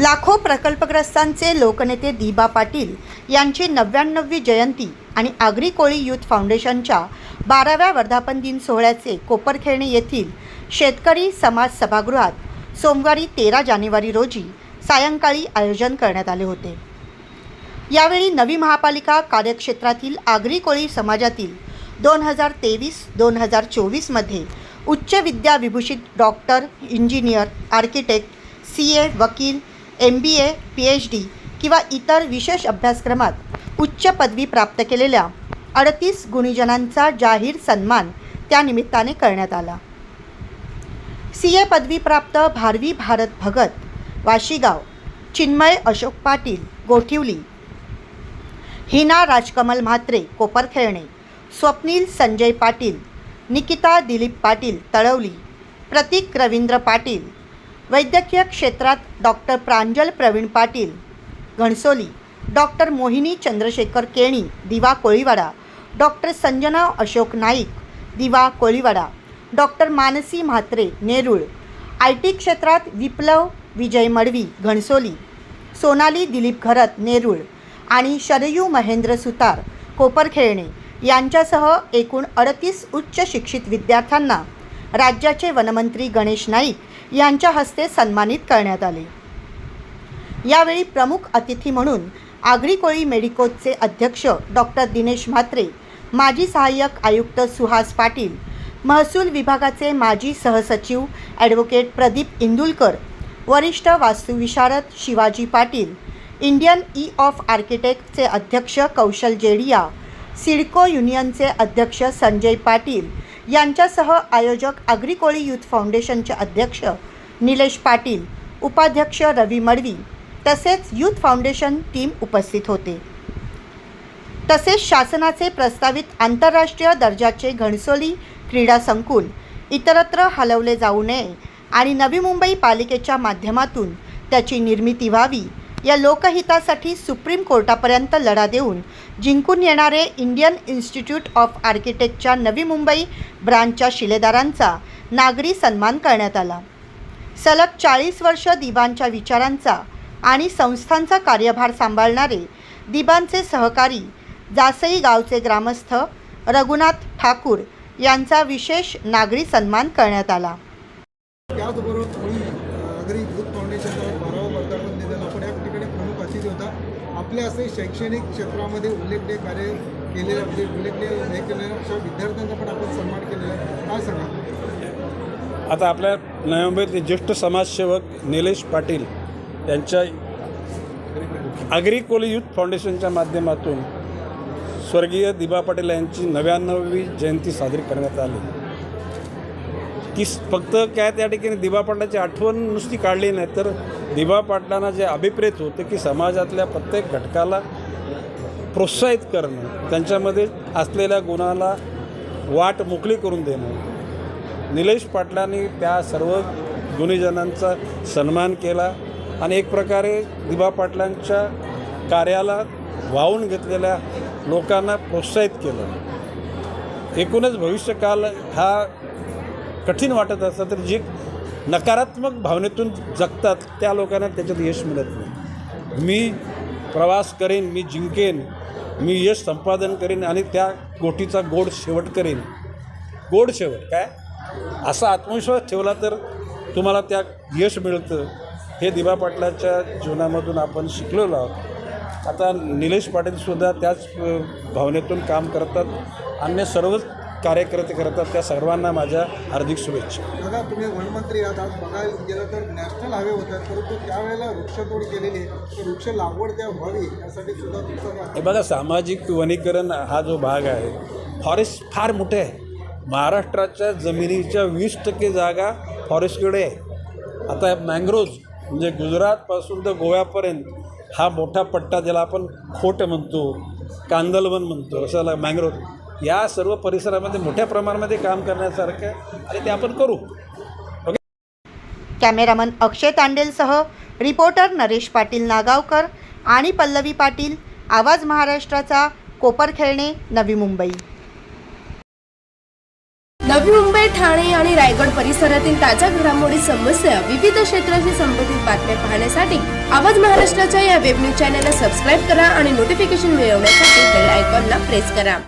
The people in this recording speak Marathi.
लाखो प्रकल्पग्रस्तांचे लोकनेते दिबा पाटील यांची नव्याण्णववी जयंती आणि आगरी कोळी यूथ फाउंडेशनच्या बाराव्या वर्धापन दिन सोहळ्याचे कोपरखेरणे येथील शेतकरी समाज सभागृहात सोमवारी तेरा जानेवारी रोजी सायंकाळी आयोजन करण्यात आले होते. यावेळी नवी महापालिका कार्यक्षेत्रातील आगरी कोळी समाजातील दोन हजार तेवीस दोन हजार चोवीसमध्ये उच्च विद्या विभूषित doctor engineer architect C A वकील M B A P H D किंवा इतर विशेष अभ्यासक्रमात उच्च पदवी प्राप्त केलेल्या अडतीस गुणीजनांचा जाहीर सन्मान त्यानिमित्ताने करण्यात आला. सी ए पदवीप्राप्त भारवी भारत भगत वाशीगाव चिन्मय अशोक पाटील गोठिवली हिना राजकमल म्हात्रे कोपरखेळणे स्वप्नील संजय पाटील निकिता दिलीप पाटील तळवली प्रतीक रवींद्र पाटील वैद्यकीय क्षेत्रात doctor Pranjal Pravin Patil Ghansoli doctor Mohini Chandrashekhar Keni Diwa Koliwada doctor Sanjana Ashok Naik Diwa Koliwada doctor Mansi Mhatre Nerul I T क्षेत्रात विप्लव विजय मडवी घणसोली सोनाली दिलीप घरत नेरूळ आणि शरयू महेंद्र सुतार कोपरखेळणे यांच्यासह एकूण अडतीस उच्च शिक्षित विद्यार्थ्यांना राज्याचे वनमंत्री गणेश नाईक यांच्या हस्ते सन्मानित करण्यात आले. यावेळी प्रमुख अतिथी म्हणून आगरी कोळी मेडिकोजचे अध्यक्ष डॉक्टर दिनेश म्हात्रे माजी सहाय्यक आयुक्त सुहास पाटील महसूल विभागाचे माजी सहसचिव ॲडव्होकेट प्रदीप इंदुलकर वरिष्ठ वास्तुविशारद शिवाजी पाटील इंडियन ई ऑफ आर्किटेक्टचे अध्यक्ष कौशल जेडिया सिडको युनियनचे अध्यक्ष संजय पाटील यांच्यासह आयोजक आगरी कोळी यूथ फाउंडेशनचे अध्यक्ष निलेश पाटील उपाध्यक्ष रवी मडवी तसेच यूथ फाउंडेशन टीम उपस्थित होते. तसेच शासनाचे प्रस्तावित आंतरराष्ट्रीय दर्जाचे घणसोली क्रीडा संकुल इतरत्र हलवले जाऊ नये आणि नवी मुंबई पालिकेच्या माध्यमातून त्याची निर्मिती व्हावी. या लोकहितासाठी सुप्रीम कोर्टापर्यंत लढा देऊन जिंकून येणारे Indian institute of आर्किटेक्टच्या Navi Mumbai ब्रांचच्या शिलेदारांचा नागरी सन्मान करण्यात आला. सलग चाळीस वर्ष दिबांच्या विचारांचा आणि संस्थांचा कार्यभार सांभाळणारे दिबांचे सहकारी जासई गावचे ग्रामस्थ रघुनाथ ठाकूर यांचा विशेष नागरी सन्मान करण्यात आला. त्याचबरोबर आपल्या असे शैक्षणिक क्षेत्रामध्ये उल्लेखनीय कार्य केलेलं म्हणजे उल्लेखनीय हे केलेलं अशा विद्यार्थ्यांचा पण आपण सन्मान केलेला आहे. काय सांगा आता आपल्या नवी मुंबईतले ज्येष्ठ समाजसेवक निलेश पाटील यांच्या आगरी युथ फाउंडेशनच्या माध्यमातून स्वर्गीय दिबा पाटील यांची नव्याण्णवी जयंती साजरी करण्यात आली. की फक्त काय त्या ठिकाणी दिबा पाटलाची आठवण नुसती काढली नाही तर दिबा पाटलांना जे अभिप्रेत होते की समाजातल्या प्रत्येक घटकाला प्रोत्साहित करणं त्यांच्यामध्ये असलेल्या गुणाला वाट मोकळी करून देणं. निलेश पाटलांनी त्या सर्व गुणीजनांचा सन्मान केला आणि एक प्रकारे दिबा पाटलांच्या कार्याला वाहून घेतलेल्या लोकांना प्रोत्साहित केलं. एकूणच भविष्यकाल हा कठीण वाटत असतं तर जे नकारात्मक भावनेतून जगतात त्या लोकांना त्याच्यात यश मिळत नाही. मी प्रवास करेन मी जिंकेन मी यश संपादन करेन आणि त्या गोटीचा गोड शेवट करेन. गोड शेवट काय? असा आत्मविश्वास ठेवला तर तुम्हाला त्या यश मिळतं. हे दिबा पाटलाच्या जीवनामधून आपण शिकलेलो आहोत. आता निलेश पाटीलसुद्धा त्याच भावनेतून काम करतात. अन्य सर्वच कार्यकर्ते करतात त्या सर्वांना माझ्या हार्दिक शुभेच्छा. बघा तुम्ही वनमंत्री आहात. आज बघायला गेलं तर नॅशनल हायवे होतात. परंतु त्यावेळेला वृक्षतोड केलेली आहे. तर वृक्ष लागवड त्या व्हावी यासाठी सुद्धा तुमचं हे बघा सामाजिक वनीकरण हा जो भाग आहे फॉरेस्ट फार मोठे आहे. महाराष्ट्राच्या जमिनीच्या वीस टक्के जागा फॉरेस्टकडे आहे. आता मँग्रोव्ज म्हणजे गुजरातपासून तर गोव्यापर्यंत हा मोठा पट्टा ज्याला आपण खोट म्हणतो कांदलवन म्हणतो असा मँग्रोव्ह या सर्व परिसरामध्ये मोठ्या प्रमाणामध्ये काम करण्यासारखं आहे. आणि ते आपण करू. कॅमेरामन अक्षय तांडेलसह रिपोर्टर नरेश पाटील नागावकर आणि पल्लवी पाटील आवाज महाराष्ट्राचा कोपरखेळणे नवी मुंबई. नवी मुंबई ठाणे आणि रायगड परिसरातील ताज्या घडामोडी समस्या विविध क्षेत्राशी संबंधित बातम्या पाहण्यासाठी आवाज महाराष्ट्राच्या या वेब न्यूज चॅनलला सबस्क्राईब करा आणि नोटिफिकेशन मिळवण्यासाठी बेल आयकॉनला प्रेस करा.